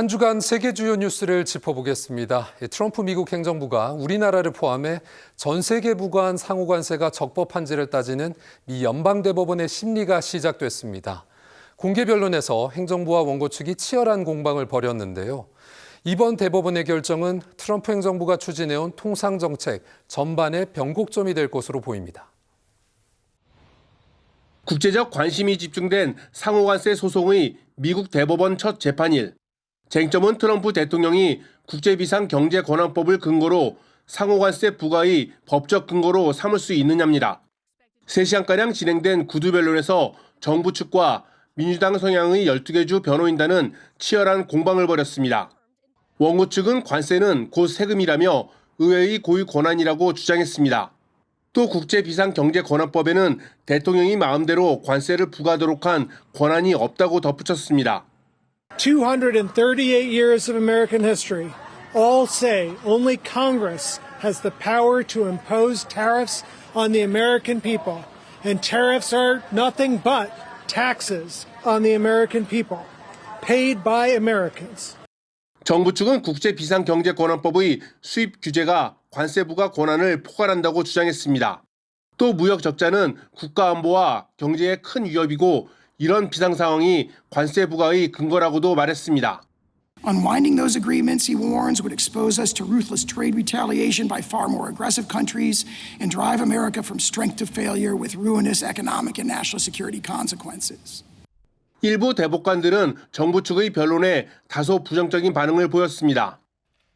한 주간 세계 주요 뉴스를 짚어보겠습니다. 이 트럼프 미국 행정부가 우리나라를 포함해 전 세계 부과한 상호관세가 적법한지를 따지는 미 연방대법원의 심리가 시작됐습니다. 공개 변론에서 행정부와 원고 측이 치열한 공방을 벌였는데요. 이번 대법원의 결정은 트럼프 행정부가 추진해온 통상 정책 전반의 변곡점이 될 것으로 보입니다. 국제적 관심이 집중된 상호관세 소송의 미국 대법원 첫 재판일. 쟁점은 트럼프 대통령이 국제비상 경제 권한법을 근거로 상호관세 부과의 법적 근거로 삼을 수 있느냐입니다. 3시간가량 진행된 구두변론에서 정부 측과 민주당 성향의 12개 주 변호인단은 치열한 공방을 벌였습니다. 원고 측은 관세는 곧 세금이라며 의회의 고유 권한이라고 주장했습니다. 또 국제비상경제권한법에는 대통령이 마음대로 관세를 부과하도록 한 권한이 없다고 덧붙였습니다. 238 years of American history all say only Congress has the power to impose tariffs on the American people. And tariffs are nothing but taxes on the American people, paid by Americans. 정부 측은 국제 비상 경제 권한법의 수입 규제가 관세 부과 권한을 포괄한다고 주장했습니다. 또 무역 적자는 국가 안보와 경제에 큰 위협이고 이런 비상 상황이 관세 부과의 근거라고도 말했습니다. Unwinding those agreements, he warns, would expose us to ruthless trade retaliation by far more aggressive countries and drive America from strength to failure with ruinous economic and national security consequences. 일부 대법관들은 정부 측의 변론에 다소 부정적인 반응을 보였습니다.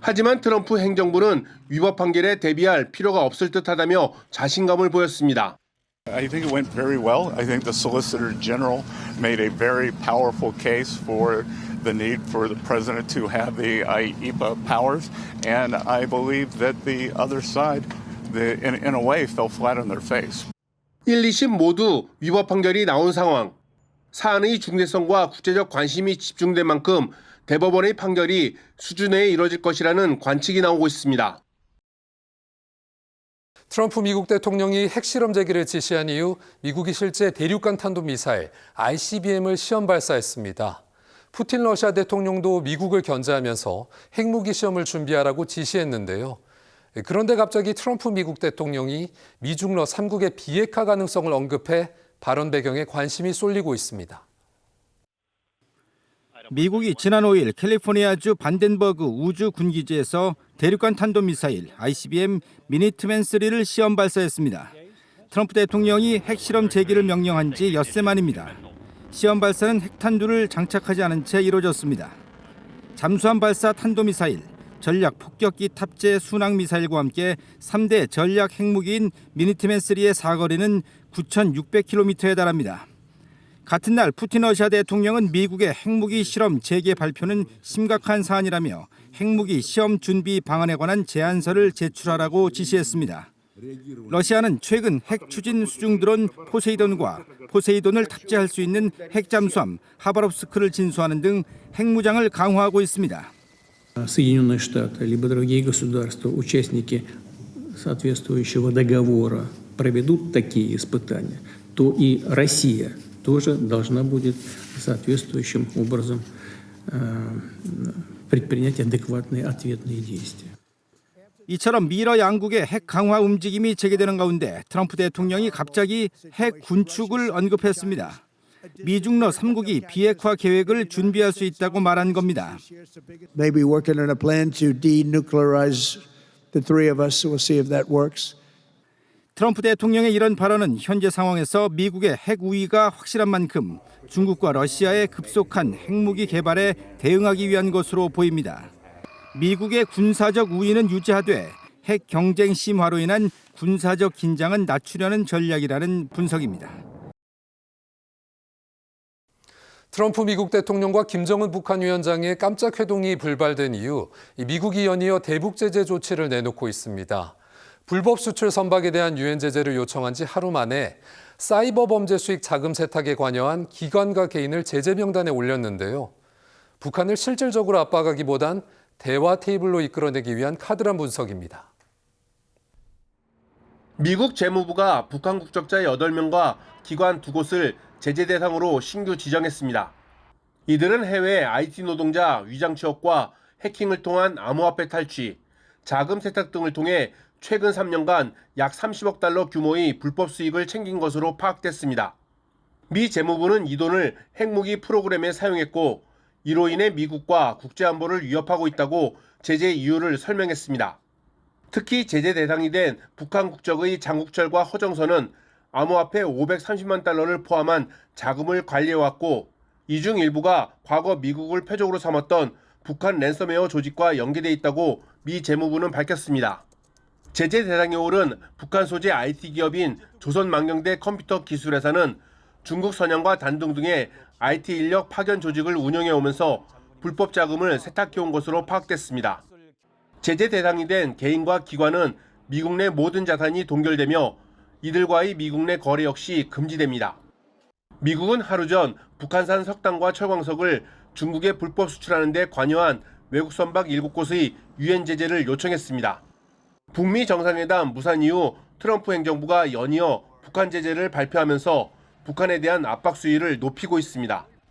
하지만 트럼프 행정부는 위법 판결에 대비할 필요가 없을 듯하다며 자신감을 보였습니다. I think it went very well. I think the Solicitor General made a very powerful case for the need for the President to have the IEPA powers, and I believe that the other side, the, in, in a way, fell flat on their face. 1, 2심 모두 위법 판결이 나온 상황. 사안의 중대성과 국제적 관심이 집중된 만큼 대법원의 판결이 수준에 이뤄질 것이라는 관측이 나오고 있습니다. 트럼프 미국 대통령이 핵실험 제기를 지시한 이후 미국이 실제 대륙간 탄도 미사일 ICBM을 시험 발사했습니다. 푸틴 러시아 대통령도 미국을 견제하면서 핵무기 시험을 준비하라고 지시했는데요. 그런데 갑자기 트럼프 미국 대통령이 미중러 3국의 비핵화 가능성을 언급해 발언 배경에 관심이 쏠리고 있습니다. 미국이 지난 5일 캘리포니아주 반덴버그 우주 군기지에서 대륙간 탄도미사일 ICBM 미니트맨 3를 시험 발사했습니다. 트럼프 대통령이 핵실험 재개를 명령한 지 엿새 만입니다. 시험 발사는 핵탄두를 장착하지 않은 채 이루어졌습니다. 잠수함 발사 탄도미사일, 전략 폭격기 탑재 순항 미사일과 함께 3대 전략 핵무기인 미니트맨 3의 사거리는 9,600km에 달합니다. 같은 날 푸틴 러시아 대통령은 미국의 핵무기 실험 재개 발표는 심각한 사안이라며 핵무기 시험 준비 방안에 관한 제안서를 제출하라고 지시했습니다. 러시아는 최근 핵 추진 수중 드론 포세이돈과 포세이돈을 탑재할 수 있는 핵 잠수함 하바롭스크를 진수하는 등 핵무장을 강화하고 있습니다. Соединенные Штаты, либо другие государства, участники соответствующего договора, проведут такие испытания, то и Россия тоже должна будет соответствующим образом э, предпринять адекватные ответные действия. 이처럼 미러 양국의 핵 강화 움직임이 재개되는 가운데 트럼프 대통령이 갑자기 핵 군축을 언급했습니다. 미중러 3국이 비핵화 계획을 준비할 수 있다고 말한 겁니다. maybe working on a plan to denuclearize the three of us. We'll see if that works. 트럼프 대통령의 이런 발언은 현재 상황에서 미국의 핵 우위가 확실한 만큼 중국과 러시아의 급속한 핵무기 개발에 대응하기 위한 것으로 보입니다. 미국의 군사적 우위는 유지하되 핵 경쟁 심화로 인한 군사적 긴장은 낮추려는 전략이라는 분석입니다. 트럼프 미국 대통령과 김정은 북한 위원장의 깜짝 회동이 불발된 이후 미국이 연이어 대북 제재 조치를 내놓고 있습니다. 불법 수출 선박에 대한 유엔 제재를 요청한 지 하루 만에 사이버 범죄 수익 자금 세탁에 관여한 기관과 개인을 제재 명단에 올렸는데요. 북한을 실질적으로 압박하기보단 대화 테이블로 이끌어내기 위한 카드란 분석입니다. 미국 재무부가 북한 국적자 8명과 기관 두 곳을 제재 대상으로 신규 지정했습니다. 이들은 해외 IT 노동자 위장 취업과 해킹을 통한 암호화폐 탈취, 자금 세탁 등을 통해 최근 3년간 약 30억 달러 규모의 불법 수익을 챙긴 것으로 파악됐습니다. 미 재무부는 이 돈을 핵무기 프로그램에 사용했고 이로 인해 미국과 국제안보를 위협하고 있다고 제재 이유를 설명했습니다. 특히 제재 대상이 된 북한 국적의 장국철과 허정선은 암호화폐 530만 달러를 포함한 자금을 관리해왔고 이 중 일부가 과거 미국을 표적으로 삼았던 북한 랜섬웨어 조직과 연계돼 있다고 미 재무부는 밝혔습니다. 제재 대상에 오른 북한 소재 IT 기업인 조선망경대 컴퓨터 기술회사는 중국 선양과 단둥 등의 IT 인력 파견 조직을 운영해 오면서 불법 자금을 세탁해 온 것으로 파악됐습니다. 제재 대상이 된 개인과 기관은 미국 내 모든 자산이 동결되며 이들과의 미국 내 거래 역시 금지됩니다. 미국은 하루 전 북한산 석탄과 철광석을 중국에 불법 수출하는 데 관여한 외국 선박 7곳의 유엔 제재를 요청했습니다. 북미 정상회담 무산 이후 트럼프 행정부가 연이어 북한 제재를 발표하면서 북한에 대한 압박 수위를 높이고 있습니다.